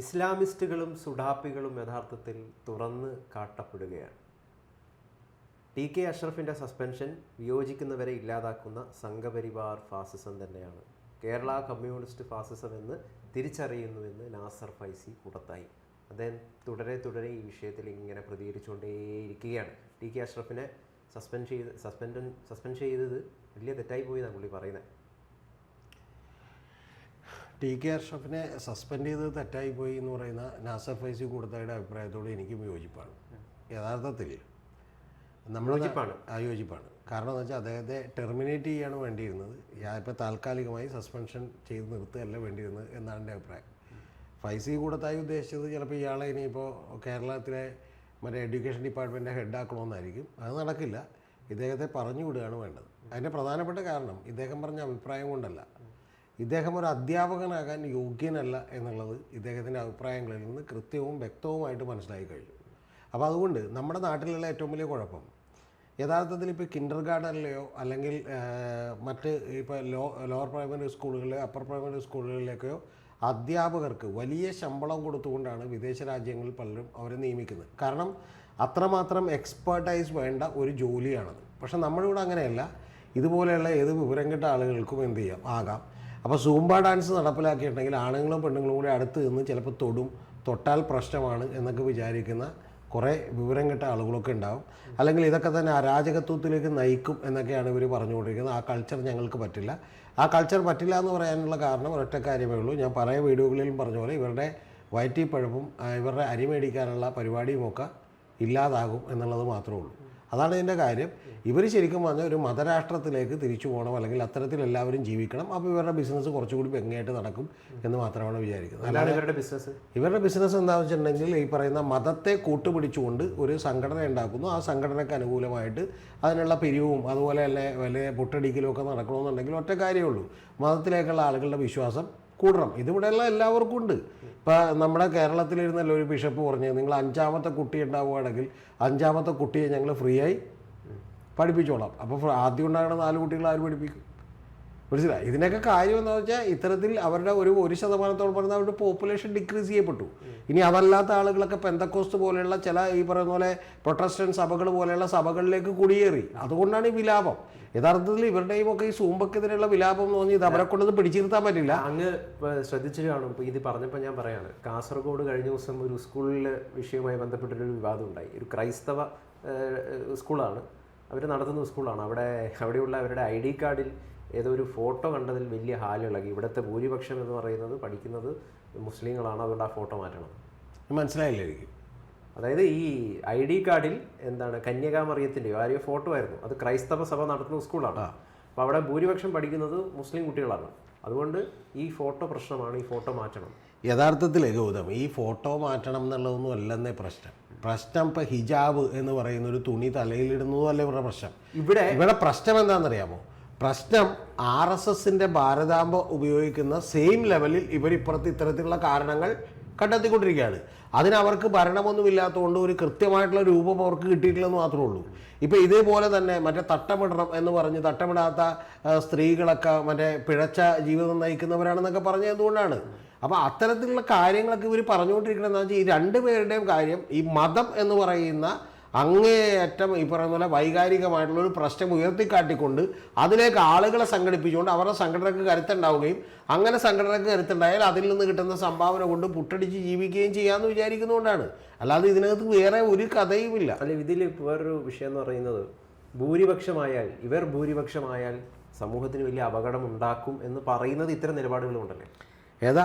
ഇസ്ലാമിസ്റ്റുകളും സുഡാപ്പികളും യഥാർത്ഥത്തിൽ തുറന്ന് കാട്ടപ്പെടുകയാണ്. ടി കെ അഷ്റഫിന്റെ സസ്പെൻഷൻ വിയോജിക്കുന്നവരെ ഇല്ലാതാക്കുന്ന സംഘപരിവാർ ഫാസിസം തന്നെയാണ്. കേരള കമ്മ്യൂണിസ്റ്റ് ഫാസിസം എന്ന് തിരിച്ചറിയുന്നുവെന്ന് നാസർ ഫൈസി കൂടത്തായി അദ്ദേഹം തുടരെ തുടരെ ഈ വിഷയത്തിൽ ഇങ്ങനെ പ്രതികരിച്ചുകൊണ്ടേയിരിക്കുകയാണ്. ടി കെ അഷ്റഫിനെ സസ്പെൻഡ് ചെയ്ത് സസ്പെൻഡ് സസ്പെൻഡ് ചെയ്തത് വലിയ തെറ്റായി പോയി എന്നാണ് പുള്ളി പറയുന്നത്. ടി കെ അഷ്റഫിനെ സസ്പെൻഡ് ചെയ്തത് തെറ്റായി പോയി എന്ന് പറയുന്ന നാസർ ഫൈസി കൂടത്തായുടെ അഭിപ്രായത്തോട് എനിക്കും യോജിപ്പാണ്. യഥാർത്ഥത്തിൽ നമ്മൾ യോജിപ്പാണ്. ആ യോജിപ്പാണ്. കാരണം എന്ന് വെച്ചാൽ അദ്ദേഹത്തെ ടെർമിനേറ്റ് ചെയ്യാണ് വേണ്ടിയിരുന്നത്. ഞാൻ ഇപ്പോൾ താൽക്കാലികമായി സസ്പെൻഷൻ ചെയ്ത് നിർത്തുകയല്ല വേണ്ടിയിരുന്നത് എന്നാണ് എന്റെ അഭിപ്രായം. ഫൈസി കൂടത്തായി ഉദ്ദേശിച്ചത് ചിലപ്പോൾ ഇയാളെ ഇനിയിപ്പോൾ കേരളത്തിലെ മറ്റേ എഡ്യൂക്കേഷൻ ഡിപ്പാർട്ട്മെന്റിന്റെ ഹെഡാക്കണമെന്നായിരിക്കും അത് നടക്കില്ല. ഇദ്ദേഹത്തെ പറഞ്ഞു വിടുകയാണ് വേണ്ടത്. അതിന്റെ പ്രധാനപ്പെട്ട കാരണം ഇദ്ദേഹം പറഞ്ഞ അഭിപ്രായം കൊണ്ടല്ല. ഇദ്ദേഹം ഒരു അധ്യാപകനാകാൻ യോഗ്യനല്ല എന്നുള്ളത് ഇദ്ദേഹത്തിന്റെ അഭിപ്രായങ്ങളിൽ നിന്ന് കൃത്യവും വ്യക്തവുമായിട്ട് മനസ്സിലായി കഴിഞ്ഞു. അപ്പോൾ അതുകൊണ്ട് നമ്മുടെ നാട്ടിലുള്ള ഏറ്റവും വലിയ കുഴപ്പം യഥാർത്ഥത്തിൽ ഇപ്പോൾ കിൻഡർ ഗാർഡനിലെയോ അല്ലെങ്കിൽ മറ്റ് ഇപ്പോൾ ലോ ലോവർ പ്രൈമറി സ്കൂളുകളിലെയോ അപ്പർ പ്രൈമറി സ്കൂളുകളിലേക്കോ അധ്യാപകർക്ക് വലിയ ശമ്പളം കൊടുത്തുകൊണ്ടാണ് വിദേശ രാജ്യങ്ങളിൽ പലരും അവരെ നിയമിക്കുന്നത്. കാരണം അത്രമാത്രം എക്സ്പേർട്ടൈസ് വേണ്ട ഒരു ജോലിയാണത്. പക്ഷേ നമ്മളിവിടെ അങ്ങനെയല്ല. ഇതുപോലെയുള്ള ഏത് വിവരം കിട്ട ആളുകൾക്കും എന്ത് ചെയ്യാം? ആകാം. അപ്പോൾ സൂംബ ഡാൻസ് നടപ്പിലാക്കിയിട്ടുണ്ടെങ്കിൽ ആണുങ്ങളും പെണ്ണുങ്ങളും കൂടി അടുത്ത് നിന്ന് ചിലപ്പോൾ തൊടും. തൊട്ടാൽ പ്രശ്നമാണ് എന്നൊക്കെ വിചാരിക്കുന്ന കുറേ വിവരം കിട്ട ആളുകളൊക്കെ ഉണ്ടാവും. അല്ലെങ്കിൽ ഇതൊക്കെ തന്നെ അരാജകത്വത്തിലേക്ക് നയിക്കും എന്നൊക്കെയാണ് ഇവർ പറഞ്ഞുകൊണ്ടിരിക്കുന്നത്. ആ കൾച്ചർ ഞങ്ങൾക്ക് പറ്റില്ല. ആ കൾച്ചർ പറ്റില്ല എന്ന് പറയാനുള്ള കാരണം ഒരൊറ്റ കാര്യമേ ഉള്ളൂ. ഞാൻ പല വീഡിയോകളിലും പറഞ്ഞ പോലെ ഇവരുടെ വയറ്റിപ്പഴപ്പും ഇവരുടെ അരി മേടിക്കാനുള്ള പരിപാടിയുമൊക്കെ ഇല്ലാതാകും എന്നുള്ളത് മാത്രമേ ഉള്ളൂ. അതാണ് ഇതിന്റെ കാര്യം. ഇവർ ശരിക്കും പറഞ്ഞാൽ ഒരു മതരാഷ്ട്രത്തിലേക്ക് തിരിച്ചു പോകണം അല്ലെങ്കിൽ അത്തരത്തിൽ എല്ലാവരും ജീവിക്കണം. അപ്പോൾ ഇവരുടെ ബിസിനസ് കുറച്ചുകൂടി ഭംഗിയായിട്ട് നടക്കും എന്ന് മാത്രമാണ് വിചാരിക്കുന്നത്. അല്ലാതെ ഇവരുടെ ബിസിനസ് ഇവരുടെ ബിസിനസ് എന്താണെന്ന് വെച്ചിട്ടുണ്ടെങ്കിൽ ഈ പറയുന്ന മതത്തെ കൂട്ടുപിടിച്ചുകൊണ്ട് ഒരു സംഘടന ഉണ്ടാക്കുന്നു. ആ സംഘടനയ്ക്ക് അനുകൂലമായിട്ട് അതിനുള്ള പിരിവും അതുപോലെ തന്നെ വലിയ പൊട്ടടിക്കലും ഒക്കെ നടക്കണമെന്നുണ്ടെങ്കിൽ ഒറ്റ കാര്യമേ ഉള്ളൂ. മതത്തിലേക്കുള്ള ആളുകളുടെ വിശ്വാസം കൂടണം. ഇതിവിടെയുള്ള എല്ലാവർക്കും ഉണ്ട്. ഇപ്പം നമ്മുടെ കേരളത്തിലിരുന്നല്ല ഒരു ബിഷപ്പ് പറഞ്ഞത് നിങ്ങൾ അഞ്ചാമത്തെ കുട്ടി ഉണ്ടാവുകയാണെങ്കിൽ അഞ്ചാമത്തെ കുട്ടിയെ ഞങ്ങൾ ഫ്രീ ആയി പഠിപ്പിച്ചോളാം. അപ്പോൾ ആദ്യം ഉണ്ടാകുന്ന നാല് കുട്ടികൾ ആര് പഠിപ്പിക്കും? മനസ്സിലായി? ഇതിനൊക്കെ കാര്യം എന്താ വെച്ചാൽ ഇത്തരത്തിൽ അവരുടെ ഒരു ഒരു ശതമാനത്തോളം പറഞ്ഞാൽ അവരുടെ പോപ്പുലേഷൻ ഡിക്രീസ് ചെയ്യപ്പെട്ടു. ഇനി അവരല്ലാത്ത ആളുകളൊക്കെ പെന്തക്കോസ്റ്റ് പോലെയുള്ള ചില ഈ പറയുന്ന പോലെ പ്രൊട്ടസ്റ്റന്റ് സഭകൾ പോലെയുള്ള സഭകളിലേക്ക് കുടിയേറി. അതുകൊണ്ടാണ് ഈ വിലാപം. യഥാർത്ഥത്തിൽ ഇവരുടെയും ഒക്കെ ഈ സൂമ്പക്കെതിരെയുള്ള വിലാപം എന്ന് പറഞ്ഞാൽ ഇത് അവരെ കൊണ്ടത് പിടിച്ചിരുത്താൻ പറ്റില്ല. അങ്ങ് ശ്രദ്ധിച്ചു കാണും. ഇത് പറഞ്ഞപ്പോൾ ഞാൻ പറയാണ് കാസർഗോഡ് കഴിഞ്ഞ ദിവസം ഒരു സ്കൂളിലെ വിഷയവുമായി ബന്ധപ്പെട്ടൊരു വിവാദം ഉണ്ടായി. ഒരു ക്രൈസ്തവ സ്കൂളാണ്. അവർ നടത്തുന്ന സ്കൂളാണ്. അവിടെ അവിടെയുള്ള അവരുടെ ഐ ഡി കാർഡിൽ ഏതോ ഒരു ഫോട്ടോ കണ്ടതിൽ വലിയ ഹാലിളകി. ഇവിടുത്തെ ഭൂരിപക്ഷം എന്ന് പറയുന്നത് പഠിക്കുന്നത് മുസ്ലിങ്ങളാണ്. അതുകൊണ്ട് ആ ഫോട്ടോ മാറ്റണം. മനസ്സിലായില്ല എനിക്ക്? അതായത് ഈ ഐ ഡി കാർഡിൽ എന്താണ് കന്യകാമറിയത്തിന്റെയോ ആരെയോ ഫോട്ടോ ആയിരുന്നു. അത് ക്രൈസ്തവ സഭ നടത്തുന്ന സ്കൂളാണ്. അപ്പോൾ അവിടെ ഭൂരിപക്ഷം പഠിക്കുന്നത് മുസ്ലിം കുട്ടികളാണ്. അതുകൊണ്ട് ഈ ഫോട്ടോ പ്രശ്നമാണ്. ഈ ഫോട്ടോ മാറ്റണം. യഥാർത്ഥത്തിൽ ഗൗതം ഈ ഫോട്ടോ മാറ്റണം എന്നുള്ളതൊന്നും അല്ലെന്നേ പ്രശ്നം. പ്രശ്നം ഇപ്പം ഹിജാബ് എന്ന് പറയുന്ന ഒരു തുണി തലയിലിടുന്നതും അല്ല ഇവരുടെ പ്രശ്നം? ഇവിടെ ഇവിടെ പ്രശ്നം എന്താണെന്നറിയാമോ? പ്രശ്നം ആർ എസ് എസിന്റെ ഭാരതാംബ ഉപയോഗിക്കുന്ന സെയിം ലെവലിൽ ഇവരിപ്പുറത്ത് ഇത്തരത്തിലുള്ള കാരണങ്ങൾ കണ്ടെത്തിക്കൊണ്ടിരിക്കുകയാണ്. അതിനവർക്ക് ഭരണമൊന്നുമില്ലാത്തതുകൊണ്ട് ഒരു കൃത്യമായിട്ടുള്ള രൂപം അവർക്ക് കിട്ടിയിട്ടില്ലെന്ന് മാത്രമേ ഉള്ളൂ. ഇപ്പം ഇതേപോലെ തന്നെ മറ്റേ തട്ടമിടണം എന്ന് പറഞ്ഞ് തട്ടമിടാത്ത സ്ത്രീകളൊക്കെ മറ്റേ പിഴച്ച ജീവിതം നയിക്കുന്നവരാണെന്നൊക്കെ പറഞ്ഞത് എന്തുകൊണ്ടാണ് അപ്പോൾ അത്തരത്തിലുള്ള കാര്യങ്ങളൊക്കെ ഇവർ പറഞ്ഞുകൊണ്ടിരിക്കണമെന്ന് വെച്ചാൽ ഈ രണ്ട് പേരുടെയും കാര്യം ഈ മതം എന്ന് പറയുന്ന അങ്ങേയറ്റം ഈ പറയുന്ന പോലെ വൈകാരികമായിട്ടുള്ള ഒരു പ്രശ്നം ഉയർത്തിക്കാട്ടിക്കൊണ്ട് അതിലേക്ക് ആളുകളെ സംഘടിപ്പിച്ചുകൊണ്ട് അവരുടെ സംഘടനക്ക് കരുത്തുണ്ടാവുകയും അങ്ങനെ സംഘടനക്ക് കരുത്തുണ്ടായാൽ അതിൽ നിന്ന് കിട്ടുന്ന സംഭാവന കൊണ്ട് പുട്ടടിച്ച് ജീവിക്കുകയും ചെയ്യാമെന്ന് വിചാരിക്കുന്നതുകൊണ്ടാണ് അല്ലാതെ ഇതിനകത്ത് വേറെ ഒരു കഥയുമില്ല. അല്ല ഇതിൽ വേറൊരു വിഷയം എന്ന് പറയുന്നത് ഭൂരിപക്ഷമായാൽ ഇവർ ഭൂരിപക്ഷമായാൽ സമൂഹത്തിന് വലിയ അപകടം ഉണ്ടാക്കും എന്ന് പറയുന്നത് ഇത്തരം നിലപാടുകളുമുണ്ടല്ലേ ഏതാ?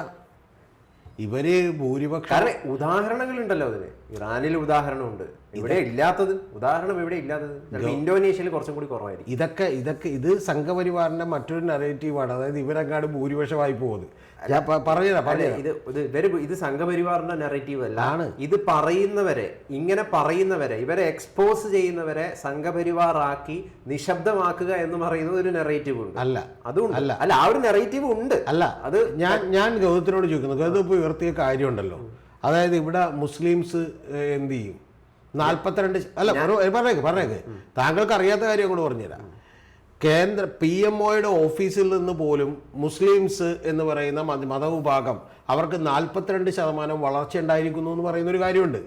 ഇവർ ഭൂരിപക്ഷം ഉദാഹരണങ്ങൾ ഉണ്ടല്ലോ അതിന്. ഇറാനിൽ ഉദാഹരണമുണ്ട്. ഇവിടെ ഇല്ലാത്തത് ഉദാഹരണം ഇവിടെ ഇല്ലാത്തത്. ഇന്തോനേഷ്യയിൽ കുറച്ചും കൂടി കുറവായിരിക്കും. ഇതൊക്കെ ഇതൊക്കെ ഇത് സംഘപരിവാറിന്റെ മറ്റൊരു നെറേറ്റീവാണ് അതായത് ഇവരെങ്ങാട് ഭൂരിപക്ഷമായി പോകുന്നത്. ഞാൻ ഇത് ഇത് ഇവർ ഇത് സംഘപരിവാറിന്റെ നെറേറ്റീവ് അല്ല. ആണ്. ഇത് പറയുന്നവരെ ഇങ്ങനെ പറയുന്നവരെ ഇവരെ എക്സ്പോസ് ചെയ്യുന്നവരെ സംഘപരിവാറാക്കി നിശബ്ദമാക്കുക എന്ന് പറയുന്നത് ഒരു നെറേറ്റീവ് ഉണ്ട്. അല്ല. അതും അല്ല. അല്ല ആ ഒരു നെറേറ്റീവ് ഉണ്ട്. അല്ല. അത് ഞാൻ ഞാൻ ഗൗതത്തിനോട് ചോദിക്കുന്നു. ഗൗതം ഇപ്പോൾ ഉയർത്തിയ കാര്യമുണ്ടല്ലോ. അതായത് ഇവിടെ മുസ്ലിംസ് എന്ത് ചെയ്യും? നാൽപ്പത്തിരണ്ട് അല്ല പറഞ്ഞേക്ക് പറഞ്ഞേക്ക്. താങ്കൾക്ക് അറിയാത്ത കാര്യം കൂടെ പറഞ്ഞുതരാം. കേന്ദ്ര പി എം ഒയുടെ ഓഫീസിൽ നിന്ന് പോലും മുസ്ലിംസ് എന്ന് പറയുന്ന മത മതവിഭാഗം അവർക്ക് നാൽപ്പത്തിരണ്ട് ശതമാനം വളർച്ച ഉണ്ടായിരിക്കുന്നു എന്ന് പറയുന്ന ഒരു കാര്യമുണ്ട്.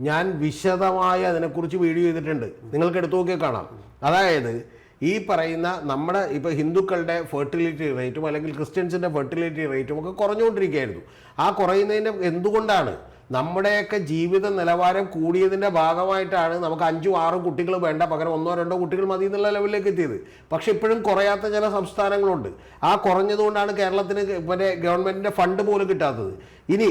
ഞാൻ വിശദമായി അതിനെക്കുറിച്ച് വീഡിയോ ചെയ്തിട്ടുണ്ട്. നിങ്ങൾക്ക് എടുത്തു നോക്കിയാൽ കാണാം. അതായത് ഈ പറയുന്ന നമ്മുടെ ഇപ്പോൾ ഹിന്ദുക്കളുടെ ഫെർട്ടിലിറ്റി റേറ്റും അല്ലെങ്കിൽ ക്രിസ്ത്യൻസിന്റെ ഫെർട്ടിലിറ്റി റേറ്റും ഒക്കെ കുറഞ്ഞുകൊണ്ടിരിക്കുകയായിരുന്നു. ആ കുറയുന്നതിന്റെ എന്തുകൊണ്ടാണ് നമ്മുടെയൊക്കെ ജീവിത നിലവാരം കൂടിയതിന്റെ ഭാഗമായിട്ടാണ് നമുക്ക് അഞ്ചും ആറും കുട്ടികൾ വേണ്ട പകരം ഒന്നോ രണ്ടോ കുട്ടികൾ മതി എന്നുള്ള ലെവലിലേക്ക് എത്തിയത്. പക്ഷെ ഇപ്പോഴും കുറയാത്ത ചില സംസ്ഥാനങ്ങളുണ്ട്. ആ കുറഞ്ഞതുകൊണ്ടാണ് കേരളത്തിന് മറ്റേ ഗവൺമെന്റിന്റെ ഫണ്ട് പോലും കിട്ടാത്തത്. ഇനി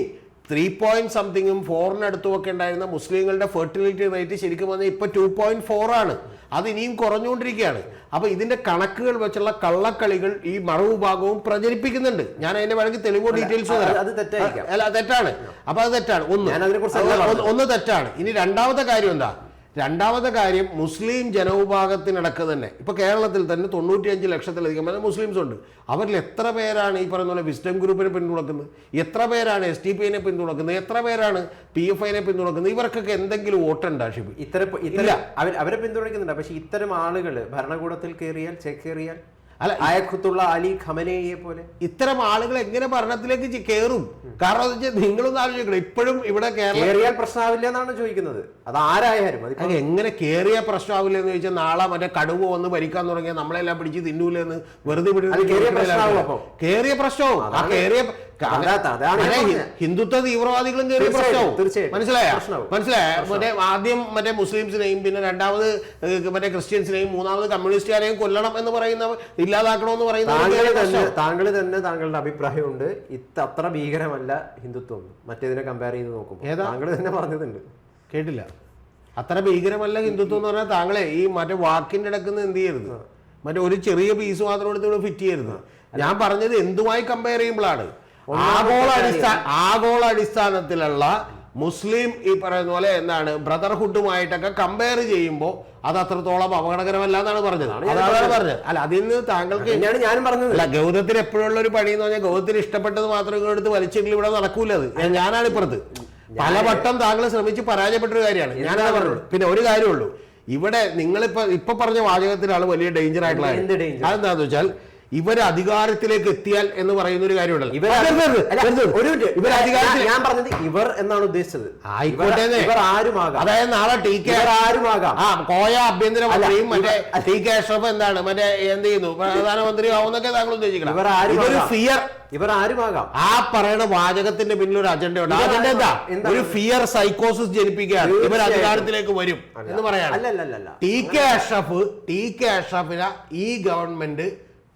ത്രീ പോയിന്റ് സംതിങ്ങും ഫോറിനടുത്തും ഒക്കെ ഉണ്ടായിരുന്ന മുസ്ലിങ്ങളുടെ ഫെർട്ടിലിറ്റി റേറ്റ് ശരിക്കും പറഞ്ഞാൽ ഇപ്പോൾ ടു പോയിന്റ് ഫോർ ആണ്. അത് ഇനിയും കുറഞ്ഞുകൊണ്ടിരിക്കുകയാണ്. അപ്പോൾ ഇതിന്റെ കണക്കുകൾ വെച്ചുള്ള കള്ളക്കളികൾ ഈ മറുവിഭാഗവും പ്രചരിപ്പിക്കുന്നുണ്ട്. ഞാൻ അതിന്റെ വേണമെങ്കിൽ തെളിവോ ഡീറ്റെയിൽസ്. അല്ല തെറ്റാണ്. അപ്പൊ അത് തെറ്റാണ്. ഒന്ന്. ഒന്ന് തെറ്റാണ്. ഇനി രണ്ടാമത്തെ കാര്യം എന്താ? രണ്ടാമത്തെ കാര്യം മുസ്ലിം ജനവിഭാഗത്തിനടക്ക് തന്നെ. ഇപ്പൊ കേരളത്തിൽ തന്നെ തൊണ്ണൂറ്റിയഞ്ച് ലക്ഷത്തിലധികം മുസ്ലിംസ് ഉണ്ട്. അവരിൽ എത്ര പേരാണ് ഈ പറയുന്ന പോലെ വിസ്ഡം ഗ്രൂപ്പിനെ പിന്തുണക്കുന്നത്? എത്ര പേരാണ് എസ് ടി പി ഐനെ പിന്തുണക്കുന്നത്? എത്ര പേരാണ് പി എഫ് ഐനെ പിന്തുണക്കുന്നത്? ഇവർക്കൊക്കെ എന്തെങ്കിലും വോട്ടുണ്ടോ ഷിബി? ഇത്തരം ഇല്ല. ഇത്തരം അവർ അവരെ പിന്തുണയ്ക്കുന്നുണ്ട്. പക്ഷേ ഇത്തരം ആളുകൾ ഭരണകൂടത്തിൽ കയറിയാൽ ചേക്കേറിയാൽ അല്ല, ആയഖുത്തുള്ള അലി ഖമനയെ പോലെ. ഇത്തരം ആളുകൾ എങ്ങനെ ഭരണത്തിലേക്ക് കയറും കാരണം എന്ന് വെച്ചാൽ നിങ്ങളൊന്ന് ആലോചിക്കണം. ഇപ്പോഴും ഇവിടെ കേരളം കയറിയാൽ പ്രശ്നമാവില്ല എന്നാണ് ചോദിക്കുന്നത്. അത് ആരായാലും അത് എങ്ങനെ കേറിയ പ്രശ്നമാവില്ല എന്ന് ചോദിച്ചാൽ നാളെ മറ്റേ കടുവ വന്ന് ഭരിക്കാൻ തുടങ്ങിയാൽ നമ്മളെല്ലാം പിടിച്ച് തിന്നൂലെന്ന് വെറുതെ പ്രശ്നമാവും കേറിയ പ്രശ്നവും ആ കേറിയ ഹിന്ദുത്വ തീവ്രവാദികളും കയറിയ പ്രശ്നവും. മനസ്സിലായോ മനസ്സിലായോ? പ്രശ്നവും. മനസ്സിലായ? മറ്റേ ആദ്യം മറ്റേ മുസ്ലിംസിനെയും പിന്നെ രണ്ടാമത് മറ്റേ ക്രിസ്ത്യൻസിനെയും മൂന്നാമത് കമ്മ്യൂണിസ്റ്റുകാരെയും കൊല്ലണം എന്ന് പറയുന്ന ഇല്ലാതാക്കണമെന്ന് പറയുന്ന താങ്കൾ തന്നെ താങ്കളുടെ അഭിപ്രായമുണ്ട്. ഇത് അത്ര ഭീകരമല്ല ഹിന്ദുത്വം. മറ്റേതിനെ കമ്പയർ ചെയ്ത് നോക്കും? താങ്കൾ തന്നെ പറഞ്ഞതുണ്ട് കേട്ടില്ല. അത്ര ഭീകരമല്ല ഹിന്ദുത്വം എന്ന് പറഞ്ഞാൽ താങ്കളെ ഈ മറ്റേ വാക്കിന്റെ ഇടക്കുന്ന എന്ത് ചെയ്യരുത്? മറ്റേ ഒരു ചെറിയ പീസ് മാത്രം എടുത്ത് ഇവിടെ ഫിറ്റ് ചെയ്യരുത്. ഞാൻ പറഞ്ഞത് എന്തുമായി കമ്പയർ ചെയ്യുമ്പോഴാണ്. ആഗോള അടിസ്ഥാന ആഗോള അടിസ്ഥാനത്തിലുള്ള മുസ്ലിം ഈ പറയുന്ന പോലെ എന്താണ് ബ്രദർഹുഡുമായിട്ടൊക്കെ കമ്പയർ ചെയ്യുമ്പോൾ അത് അത്രത്തോളം അപകടകരമല്ല എന്നാണ് പറഞ്ഞത്. അതാണ് പറഞ്ഞത്. അല്ല അതിൽ നിന്ന് താങ്കൾക്ക് ഞാൻ ഞാനും പറഞ്ഞത്. അല്ല ഗൗതത്തിന് എപ്പോഴുള്ള ഒരു പണി എന്ന് പറഞ്ഞാൽ ഗൗതത്തിന് ഇഷ്ടപ്പെട്ടത് മാത്രം ഇങ്ങോട്ട് എടുത്ത് വലിച്ചെങ്കിൽ ഇവിടെ നടക്കൂല അത്. ഞാനാണ് ഇപ്പുറത്ത്. പലവട്ടം താങ്കൾ ശ്രമിച്ച് പരാജയപ്പെട്ട ഒരു കാര്യമാണ്. ഞാനത് പറഞ്ഞുള്ളൂ പിന്നെ ഒരു കാര്യമുള്ളൂ. ഇവിടെ നിങ്ങളിപ്പോ ഇപ്പൊ പറഞ്ഞ വാചകത്തിലാണ് വലിയ ഡേഞ്ചർ ആയിട്ടുള്ള അതെന്താന്ന് വെച്ചാൽ ഇവർ അധികാരത്തിലേക്ക് എത്തിയാൽ എന്ന് പറയുന്ന ഒരു കാര്യമുണ്ടല്ലോ ഇവർ. ഇവർ അധികാരത്തിൽ ഞാൻ- പറഞ്ഞത് ഇവർ എന്നാണ് ഉദ്ദേശിച്ചത്. ആയിക്കോട്ടെ ഇവർ- ഇവർ ആരുമാകാം? അതായത് നാളെ ടി കെ ഇവർ ആരുമാകാം? ആ കോയ ആഭ്യന്തരമന്ത്രിയും അല്ല, മറ്റേ ഇവർ- ടി കെ അഷ്റഫ് എന്താണ്? മറ്റേ എന്ത് ചെയ്യുന്നു? പ്രധാനമന്ത്രി ആവുന്നൊക്കെ താങ്കൾ ഉദ്ദേശിക്കണം. ഇവർ. ഇതൊരു ഫിയർ ഇവർ ആരുമാകാം? ആ പറയുന്ന വാചകത്തിന്റെ പിന്നിൽ ഒരു അജണ്ട ഉണ്ട്. ഇവർ അജണ്ട എന്താ? ഒരു ഫിയർ സൈക്കോസിസ് ജനിപ്പിക്കുകയാണ്. ഇവർ. അധികാരത്തിലേക്ക് വരും എന്ന് പറയാണ്. T K Ashraf T K അഷ്റഫിനെ ഈ ഗവൺമെന്റ്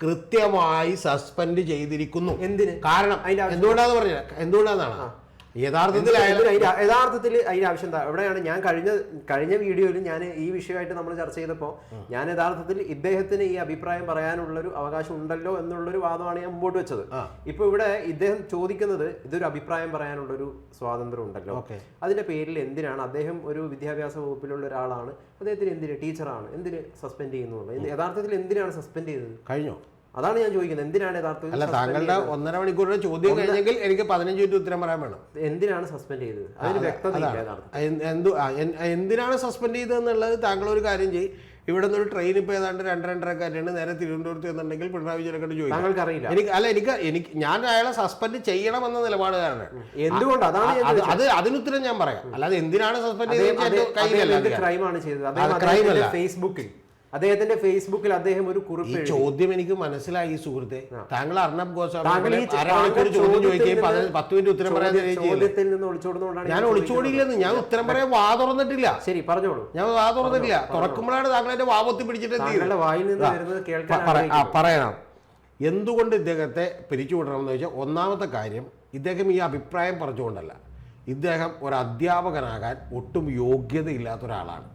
കൃത്യമായി സസ്പെൻഡ് ചെയ്തിരിക്കുന്നു. എന്തിന്? കാരണം എന്തുകൊണ്ടാന്ന് പറഞ്ഞ എന്തുകൊണ്ടാന്നാണ്? യഥാർത്ഥത്തിൽ യഥാർത്ഥത്തിൽ അതിന്റെ ആവശ്യം എന്താ? എവിടെയാണ് ഞാൻ കഴിഞ്ഞ കഴിഞ്ഞ വീഡിയോയിൽ ഞാൻ ഈ വിഷയമായിട്ട് നമ്മൾ ചർച്ച ചെയ്തപ്പോൾ ഞാൻ യഥാർത്ഥത്തിൽ ഇദ്ദേഹത്തിന് ഈ അഭിപ്രായം പറയാനുള്ള ഒരു അവകാശം ഉണ്ടല്ലോ എന്നുള്ളൊരു വാദമാണ് ഞാൻ മുമ്പോട്ട് വെച്ചത്. ഇപ്പൊ ഇവിടെ ഇദ്ദേഹം ചോദിക്കുന്നത് ഇതൊരു അഭിപ്രായം പറയാനുള്ളൊരു സ്വാതന്ത്ര്യം ഉണ്ടല്ലോ. അതിന്റെ പേരിൽ എന്തിനാണ്? അദ്ദേഹം ഒരു വിദ്യാഭ്യാസ വകുപ്പിലുള്ള ഒരാളാണ്. അദ്ദേഹത്തിന് എന്തിന്? ടീച്ചറാണ്. എന്തിന് സസ്പെൻഡ് ചെയ്യുന്നു യഥാർത്ഥത്തിൽ എന്തിനാണ് സസ്പെൻഡ് ചെയ്തത്? കഴിഞ്ഞോ? അതാണ് ഞാൻ ചോദിക്കുന്നത്. എന്തിനാണ് യഥാർത്ഥത്തിൽ അല്ല താങ്കളുടെ? ഒന്നര മണിക്കൂറിന്റെ ചോദ്യം കഴിഞ്ഞെങ്കിൽ എനിക്ക് പതിനഞ്ച് മിനിറ്റ് ഉത്തരം പറയാൻ വേണം. എന്തിനാണ് സസ്പെൻഡ് ചെയ്തത്? അതിന് വ്യക്തത എന്തിനാണ് സസ്പെൻഡ് ചെയ്തതെന്നുള്ളത് താങ്കൾ ഒരു കാര്യം ചെയ്യും. ഇവിടെ നിന്ന് ഒരു ട്രെയിൻ ഇപ്പോൾ ഏതാണ്ട് രണ്ട് രണ്ടര കാര്യമാണ് നേരെ തിരുവനന്തപുരത്ത് എന്നുണ്ടെങ്കിൽ പിണറായി വിജയനെ കണ്ട് ചോദിക്കാം. അറിയില്ല എനിക്ക് അല്ല എനിക്ക് എനിക്ക് ഞാൻ അയാളെ സസ്പെൻഡ് ചെയ്യണമെന്ന നിലപാടുകാരാണ് എന്തുകൊണ്ട്? അതാണ് അത് അത് അതിനുത്തരം ഞാൻ പറയാം. അല്ലാതെ എന്തിനാണ് സസ്പെൻഡ് ചെയ്തത്? ക്രൈമാണ് ചെയ്തത് അല്ല. ഫേസ്ബുക്കിൽ അദ്ദേഹത്തിന്റെ ഫേസ്ബുക്കിൽ അദ്ദേഹം ഒരു കുറിപ്പ്. ചോദ്യം എനിക്ക് മനസ്സിലായി സുഹൃത്തെ. താങ്കൾ അർണബ് ഗോസ്വാമി ചോദ്യം ചോദിക്കുകയും പത്ത് മിനിറ്റ് ഉത്തരം പറയാൻ ചോദ്യ- ചോദ്യത്തിൽ നിന്ന് ഒളിച്ചോടുന്നതുകൊണ്ടാണ് ഞാൻ. ഒളിച്ചോടിയില്ലെന്ന്. ഞാൻ ഉത്തരം പറയാൻ വാ തുറന്നിട്ടില്ല. ശരി പറഞ്ഞോളൂ. ഞാൻ വാ തുറന്നിട്ടില്ല. തുറക്കുമ്പോഴാണ് താങ്കൾ എന്റെ വാപത്തി പിടിച്ചിട്ട് വായിൽ നിന്ന് വരുന്നത് കേൾക്കാൻ. പറയണം. എന്തുകൊണ്ട് ഇദ്ദേഹത്തെ പിരിച്ചുവിടണമെന്ന് വെച്ചാൽ ഒന്നാമത്തെ കാര്യം ഇദ്ദേഹം ഈ അഭിപ്രായം പറഞ്ഞുകൊണ്ടല്ല. ഇദ്ദേഹം ഒരു അധ്യാപകനാകാൻ ഒട്ടും യോഗ്യതയില്ലാത്ത ഒരാളാണ്.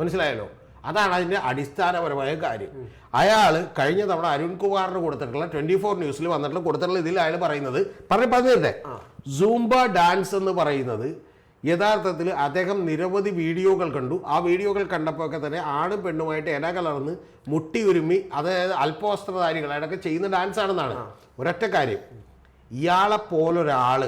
മനസ്സിലായല്ലോ? അതാണ് അതിന്റെ അടിസ്ഥാനപരമായ കാര്യം. അയാൾ കഴിഞ്ഞ തവണ അരുൺകുമാറിന് കൊടുത്തിട്ടുള്ള ട്വന്റി ഫോർ ന്യൂസിൽ വന്നിട്ടുള്ള കൊടുത്തിട്ടുള്ള ഇതിൽ അയാൾ പറയുന്നത് പറഞ്ഞു പറഞ്ഞിരുന്നേ സൂംബ ഡാൻസ് എന്ന് പറയുന്നത് യഥാർത്ഥത്തിൽ അദ്ദേഹം നിരവധി വീഡിയോകൾ കണ്ടു. ആ വീഡിയോകൾ കണ്ടപ്പോൾ ഒക്കെ തന്നെ ആണും പെണ്ണുമായിട്ട് ഇട കലർന്ന് മുട്ടി ഉരുമി അതായത് അല്പവസ്ത്രധാരികൾ അതൊക്കെ ചെയ്യുന്ന ഡാൻസ് ആണെന്നാണ് ഒരൊറ്റ കാര്യം. ഇയാളെ പോലൊരാൾ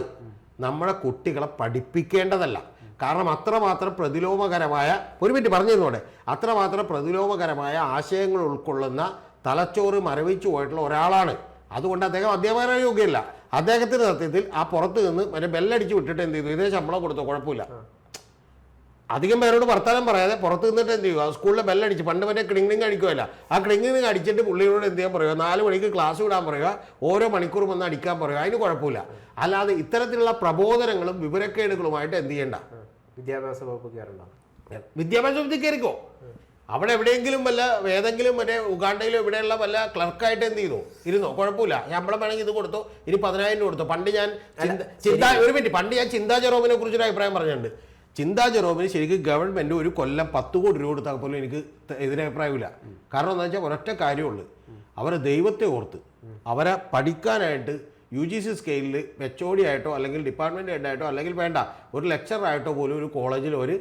നമ്മുടെ കുട്ടികളെ പഠിപ്പിക്കേണ്ടതല്ല. കാരണം അത്രമാത്രം പ്രതിലോമകരമായ ഒരു മിനിറ്റ് പറഞ്ഞിരുന്നോടെ അത്രമാത്രം പ്രതിലോമകരമായ ആശയങ്ങൾ ഉൾക്കൊള്ളുന്ന തലച്ചോറ് മരവിച്ചു പോയിട്ടുള്ള ഒരാളാണ്. അതുകൊണ്ട് അദ്ദേഹം അധ്യാപകന യോഗ്യല്ല. അദ്ദേഹത്തിന്റെ സത്യത്തിൽ ആ പുറത്ത് നിന്ന് മറ്റേ ബെല്ലടിച്ച് വിട്ടിട്ട് എന്ത് ചെയ്തു? ഇതേ ശമ്പളം കൊടുത്തോ കുഴപ്പമില്ല. അധികം പേരോട് വർത്താനം പറയാതെ പുറത്ത് നിന്നിട്ട് എന്ത് ചെയ്യുക സ്കൂളിലെ ബെല്ലടിച്ച് പണ്ട് മറ്റേ ക്ലിങ്ങിങ് അടിക്കുമല്ല ആ ക്ലിങ്ങിങ് അടിച്ചിട്ട് പുള്ളിയോട് എന്ത് ചെയ്യാൻ പറയുക? നാല് മണിക്ക് ക്ലാസ് വിടാൻ പറയുക ഓരോ മണിക്കൂറും വന്ന് അടിക്കാൻ പറയുക. അതിന് കുഴപ്പമില്ല. അല്ലാതെ ഇത്തരത്തിലുള്ള പ്രബോധനങ്ങളും വിവരക്കേടുകളുമായിട്ട് എന്ത് ചെയ്യണ്ട. വിദ്യാഭ്യാസ വകുപ്പ് കയറണ്ട? വിദ്യാഭ്യാസ വകുപ്പിൽ കയറിക്കോ. അവിടെ എവിടെയെങ്കിലും വല്ല ഏതെങ്കിലും മറ്റേ ഉഗാണ്ടയിലോ ഇവിടെയുള്ള വല്ല ക്ലർക്കായിട്ട് എന്ത് ചെയ്തു? ഇരുന്നോ? കുഴപ്പമില്ല. ശമ്പളം വേണമെങ്കിൽ ഇത് കൊടുത്തു. ഇനി പതിനായിരം രൂപ കൊടുത്തു. പണ്ട് ഞാൻ ചിന്ത- ഒരു മിനിറ്റ്. പണ്ട് ഞാൻ ചിന്താ ജെറോമിനെ കുറിച്ചൊരു അഭിപ്രായം പറഞ്ഞിട്ടുണ്ട്. ചിന്താ ജെറോമിന് ശരിക്കും ഗവൺമെന്റ് ഒരു കൊല്ലം പത്ത് കോടി രൂപ കൊടുത്താൽ പോലും എനിക്ക് എതിരഭിപ്രായമില്ല കാരണം എന്താ വെച്ചാൽ ഒരൊറ്റ കാര്യമുള്ളൂ അവരെ ദൈവത്തെ ഓർത്ത്. അവരെ പഠിക്കാനായിട്ട് യു ജി സി സ്കെയിലിൽ എച്ച് ഒ ഡി ആയിട്ടോ അല്ലെങ്കിൽ ഡിപ്പാർട്ട്മെന്റ് ഹെഡായിട്ടോ അല്ലെങ്കിൽ വേണ്ട ഒരു ലെക്ചറായിട്ടോ പോലും ഒരു കോളേജിൽ ഒരു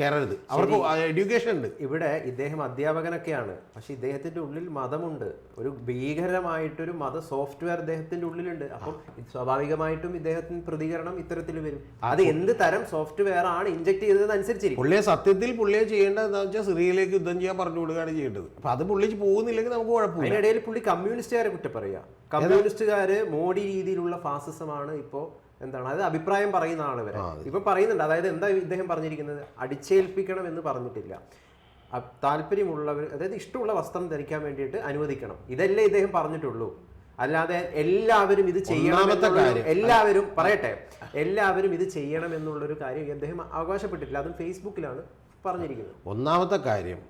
കയറരുത് അവർക്ക് എഡ്യൂക്കേഷൻ ഉണ്ട്. ഇവിടെ ഇദ്ദേഹം അധ്യാപകനൊക്കെയാണ്. പക്ഷെ ഇദ്ദേഹത്തിന്റെ ഉള്ളിൽ മതമുണ്ട്. ഒരു ഭീകരമായിട്ടൊരു മത സോഫ്റ്റ്വെയർ ഇദ്ദേഹത്തിന്റെ ഉള്ളിലുണ്ട്. അപ്പം സ്വാഭാവികമായിട്ടും ഇദ്ദേഹത്തിന് പ്രതികരണം ഇത്തരത്തിൽ വരും. അത് എന്ത് തരം സോഫ്റ്റ്വെയർ ആണ് ഇഞ്ചക്ട് ചെയ്തത് അനുസരിച്ചിരിക്കും പുള്ളിയെ സത്യത്തിൽ പുള്ളിയെ ചെയ്യേണ്ടത് എന്താ വെച്ചാൽ സിറിയയിലേക്ക് യുദ്ധം ചെയ്യാൻ പറഞ്ഞു കൊടുക്കുകയാണ് ചെയ്യേണ്ടത്. അപ്പൊ അത് പുള്ളിച്ച് പോകുന്നില്ലെങ്കിൽ നമുക്ക് കുഴപ്പമില്ല. അതിനിടയിൽ പുള്ളി കമ്മ്യൂണിസ്റ്റുകാരെ കുറ്റം പറയുക. കമ്മ്യൂണിസ്റ്റുകാര് മോഡി രീതിയിലുള്ള ഫാസിസമാണ് ഇപ്പോ എന്താണ്? അത് അഭിപ്രായം പറയുന്ന ആൾ വരെ. ഇപ്പൊ പറയുന്നുണ്ട്. അതായത് എന്താ ഇദ്ദേഹം പറഞ്ഞിരിക്കുന്നത്? അടിച്ചേൽപ്പിക്കണം എന്ന് പറഞ്ഞിട്ടില്ല. താല്പര്യമുള്ളവർ അതായത് ഇഷ്ടമുള്ള വസ്ത്രം ധരിക്കാൻ വേണ്ടിയിട്ട് അനുവദിക്കണം. ഇതല്ലേ ഇദ്ദേഹം പറഞ്ഞിട്ടുള്ളൂ. അല്ലാതെ എല്ലാവരും ഇത് ചെയ്യണം. എല്ലാവരും പറയട്ടെ. എല്ലാവരും ഇത് ചെയ്യണം എന്നുള്ളൊരു കാര്യം അദ്ദേഹം അവകാശപ്പെട്ടിട്ടില്ല. അതും ഫേസ്ബുക്കിലാണ് പറഞ്ഞിരിക്കുന്നത്. ഒന്നാമത്തെ കാര്യം